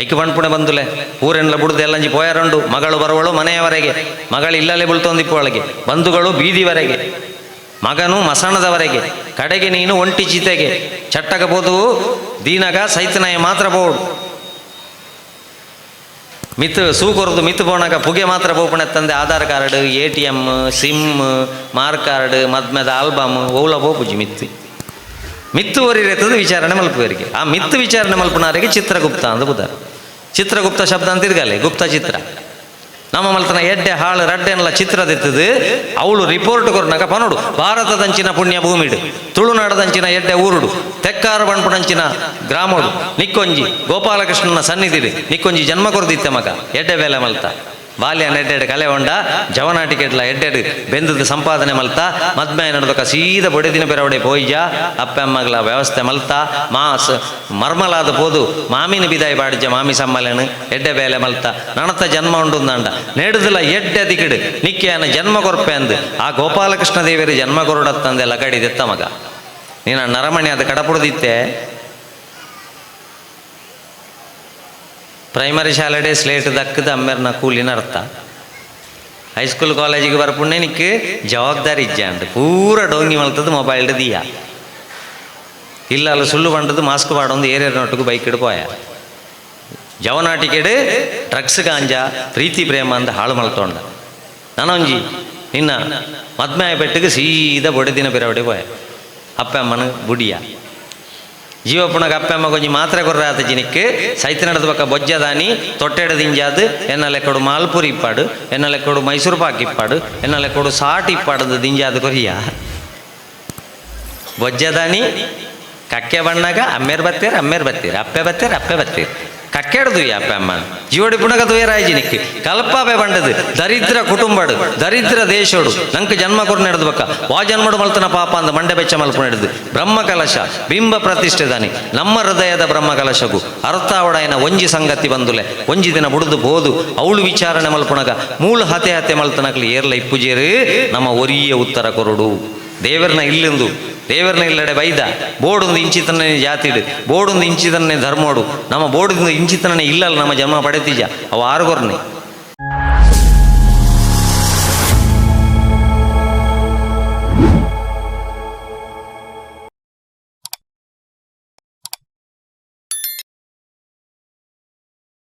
ಐಕೆ ಪಂಪುಣೆ ಬಂದುಲೆ ಊರೆಲ್ಲ ಬುಡ್ದು ಎಲ್ಲಂಜಿ ಪೋಯಾರಂಡು, ಮಗಳು ಬರುವಳು ಮನೆಯವರೆಗೆ ಮಗಳು ಇಲ್ಲಲ್ಲೇ ಬುಳ್ತೊಂದಿಪ್ಪೊಳಗೆ, ಬಂಧುಗಳು ಬೀದಿವರೆಗೆ, ಮಗನು ಮಸಣದವರೆಗೆ, ಕಡೆಗೆ ನೀನು ಒಂಟಿ ಚಿತೆಗೆ ಚಟ್ಟಗ ಬೋದು ದೀನಗ ಸೈತನಯ ಮಾತ್ರ ಬೋಡು ಮಿತ್ ಸೂಕೊರ್ದು ಮಿತ್ ಪೋಣಗ ಪುಗೆ ಮಾತ್ರ ಬೋಪಣೆ ತಂದೆ, Aadhaar card, A T M, SIM, mark card, ಮದ್ಮೆದ album ಓಲ ಬೋಪುಜಿ ಮಿತ್ತಿ. ಒರಿರೆತದ ವಿಚಾರಣೆ ಮಲ್ಪುವರಿಗೆ. ಆ ಮಿತ್ತು ವಿಚಾರಣೆ ಮಲ್ಪನಾರಿಗೆ ಚಿತ್ರಗುಪ್ತ ಅಂತ ಬುದ್ಧ ಚಿತ್ರಗುಪ್ತ ಶಬ್ದ ಅಂತ ಗುಪ್ತ ಚಿತ್ರ. ನಮ್ಮ ಮಲ್ತನ ಎಡ್ಡೆ, ಹಾಳು ರಡ್ಡೆನ್ಲ ಚಿತ್ರದಿತ್ತದು ಅವಳು ರಿಪೋರ್ಟ್ ಕೊರ್ನಾಗ ಪನೋಡು ಭಾರತದಂಚಿನ ಪುಣ್ಯ ಭೂಮಿಡು. ತುಳುನಾಡದಂಚಿನ ಎಡ್ಡೆ ಊರುಡು. ತೆಕ್ಕಾರ ಬಣ್ಪುಡಂಚಿನ ಗ್ರಾಮೋಡು. ನಿಕ್ಕೊಂಜಿ ಗೋಪಾಲಕೃಷ್ಣನ ಸನ್ನಿಧಿಡು. ನಿಕ್ಕೊಂಜಿ ಜನ್ಮ ಕೊರ್ದಿತ್ತೆ ಮಗ. ಎಡ್ಡೆ ಬೇಲೆ ಮಲ್ತ. ಬಾಲ್ಯ ಎಡ್ಡೆಡ್ ಕಲೆ ಹೊಂಡ ಲ ಎಡ್ಡೆಡ್ ಬೆಂದದ ಸಂಪಾದನೆ ಮಲ್ತ ಮದ್ಮೆ ನಡೆದಕ ಸೀದ ಬೊಡೆದಿನ ಬೆರವಡೆ ಪೋಯ್ಜ ಅಪ್ಪಮ್ಮಗಳ ವ್ಯವಸ್ಥೆ ಮಲ್ತ, ಮಾಸ್ ಮರ್ಮಲಾದ ಪೋದು, ಮಾಮಿನ ಬಿದಾಯಿ ಬಾಡಿಜ ಮಾಮಿ ಸಮ್ಮಲನ ಎಡ್ಡೆ ಬೇಲೆ ಮಲ್ತ. ನಣತ ಜನ್ಮ ಉಂಡು ನಂಡ ನೆಡುದಲ ಎಡ್ಡೆ ದಿಗಿಡ್ ನಿಕ್ಕೆಯನ ಜನ್ಮ ಕೊರ್ಪೆ ಅಂದು, ಆ ಗೋಪಾಲಕೃಷ್ಣ ದೇವಿಯರು ಜನ್ಮ ಕೊರಡತ್ತಂದೆ ಲಗಡಿದೆತ್ತ ಮಗ. ನೀನು ನರಮಣಿ ಅದು ಕಡಪುಡದಿತ್ತೆ ಪ್ರೈಮರಿ ಶಾಲೆಡೆ ಸ್ಲೇಟ್ ದಕ್ಕದ ಅಮ್ಮೆರ್ನ ಕೂಲಿನ ಅರ್ಥ. ಹೈಸ್ಕೂಲ್ ಕಾಲೇಜಿಗೆ ಬರ್ಪುಣ್ಣೆ ನಿಕ್ಕೆ ಜವಾಬ್ದಾರಿ ಇಜ್ಜಾಂಡ್ ಪೂರ ಡೋಂಗಿ ಮಲ್ತದ್ದು ಮೊಬೈಲ್ ದಿಯ. ಇಲ್ಲ ಅಲ್ಲ, ಸುಳ್ಳು ಬಂಡದು ಮಾಸ್ಕ್ ಪಾಡೊಂದು ಏರಿಯರ್ ನೊಟ್ಟಿಗೆ ಬೈಕ್ ಹಿಡ್ಕೋಯ ಜವನಾಟಿಕೆಡೆ ಡ್ರಗ್ಸ್ ಗಾಂಜಾ, ಪ್ರೀತಿ, ಪ್ರೇಮ ಅಂದ ಹಾಳು ಮಲ್ತೊಂಡ. ನನಂಜಿ, ನಿನ್ನ ಮದ್ಮೆ ಬೆಟ್ಟಗೆ ಸೀದಾ ಬಡದಿನ ಬಿರವಡೆ ಪೋಯ. ಅಪ್ಪ, ಅಮ್ಮನ ಬುಡಿಯ. ಜೀವಪುಣಗ ಅಪ್ಪಮ್ಮ ಕೊಂಚಿ ಮಾತ್ರೆ ಕೊರ್ರ ಆತ ಜಿನಿಕ್ಕೆ ಸೈತ ನಡೆದ ಪಕ್ಕ ಬೊಜ್ಜದಾನಿ ತೊಟ್ಟೆಡ ದಿಂಜಾದು ಎನ್ನ ಲೆಕ್ಕಡು ಮಾಲ್ಪುರಿ ಇಪ್ಪಾಡು ಎನ್ನ ಲೆಕ್ಕಡು ಮೈಸೂರು ಪಾಕ್ ಇಪ್ಪಾಡು ಎನ್ನ ಲೆಕ್ಕಡು ಸಾಟ್ ಇಪ್ಪಾಡದು ದಿಂಜಾದು ಕೊರಿಯ ಬೊಜ್ಜದಾನಿ ಕಕ್ಕೆ ಬಣ್ಣಗ ಅಮ್ಮೇರ್ ಬತ್ತೀರ ಅಮ್ಮೇರ್ ಬತ್ತೀರ ಅಪ್ಪೆ ಬತ್ತೀರ ಅಪ್ಪೆ ಬತ್ತೀರ ಅಪ್ಪ ಅಮ್ಮ ಜೀವಡಿ ಪುಣಗ ದುಯರಾಯ್ಜಿನಿಕ್ಕೆ ಕಲ್ಪಾಪೆ ಬಂಡದು, ದರಿದ್ರ ಕುಟುಂಬಡು, ದರಿದ್ರ ದೇಶೋಡು, ನಂಕ ಜನ್ಮ ಕೊರು ನಡೆದ್ಬೇಕ. ವಾ ಜನ್ಮಡು ಮಲ್ತನ ಪಾಪ ಅಂದ ಮಂಡೆ ಬೆಚ್ಚ ಮಲ್ಪ ನಡೆದು. ಬ್ರಹ್ಮ ಕಲಶ ಬಿಂಬ ಪ್ರತಿಷ್ಠೆದಾನಿ ನಮ್ಮ ಹೃದಯದ ಬ್ರಹ್ಮ ಕಲಶಗು ಒಂಜಿ ಸಂಗತಿ ಬಂದುಲೆ. ಒಂಜಿ ದಿನ ಬುಡದು ಬೋದು ಅವಳು ವಿಚಾರಣೆ ಮಲ್ಪುಣಗ. ಮೂಲ ಹತೆ ಹತೆ ಮಲ್ತನಕ್ಲಿ ಏರ್ಲ ಇಪ್ಪುಜೇರು, ನಮ್ಮ ಒರಿಯ ಉತ್ತರ ಕೊರಡು. ದೇವರನ್ನ ಇಲ್ಲಿಂದು ದೇವರನ್ನ ಇಲ್ಲಡೆ ಬೈದ. ಬೋಡೊಂದು ಇಂಚಿತನೇ ಜಾತಿಡು ಬೋಡೊಂದು ಇಂಚಿತನೇ ಧರ್ಮೋಡು ನಮ್ಮ ಬೋರ್ಡಿಂದ ಇಂಚಿತನೇ ಇಲ್ಲಲ್ಲ ನಮ್ಮ ಜನ್ಮ ಪಡೆತಿಜ. ಅವು ಆರುಗೊರ್ನೆ.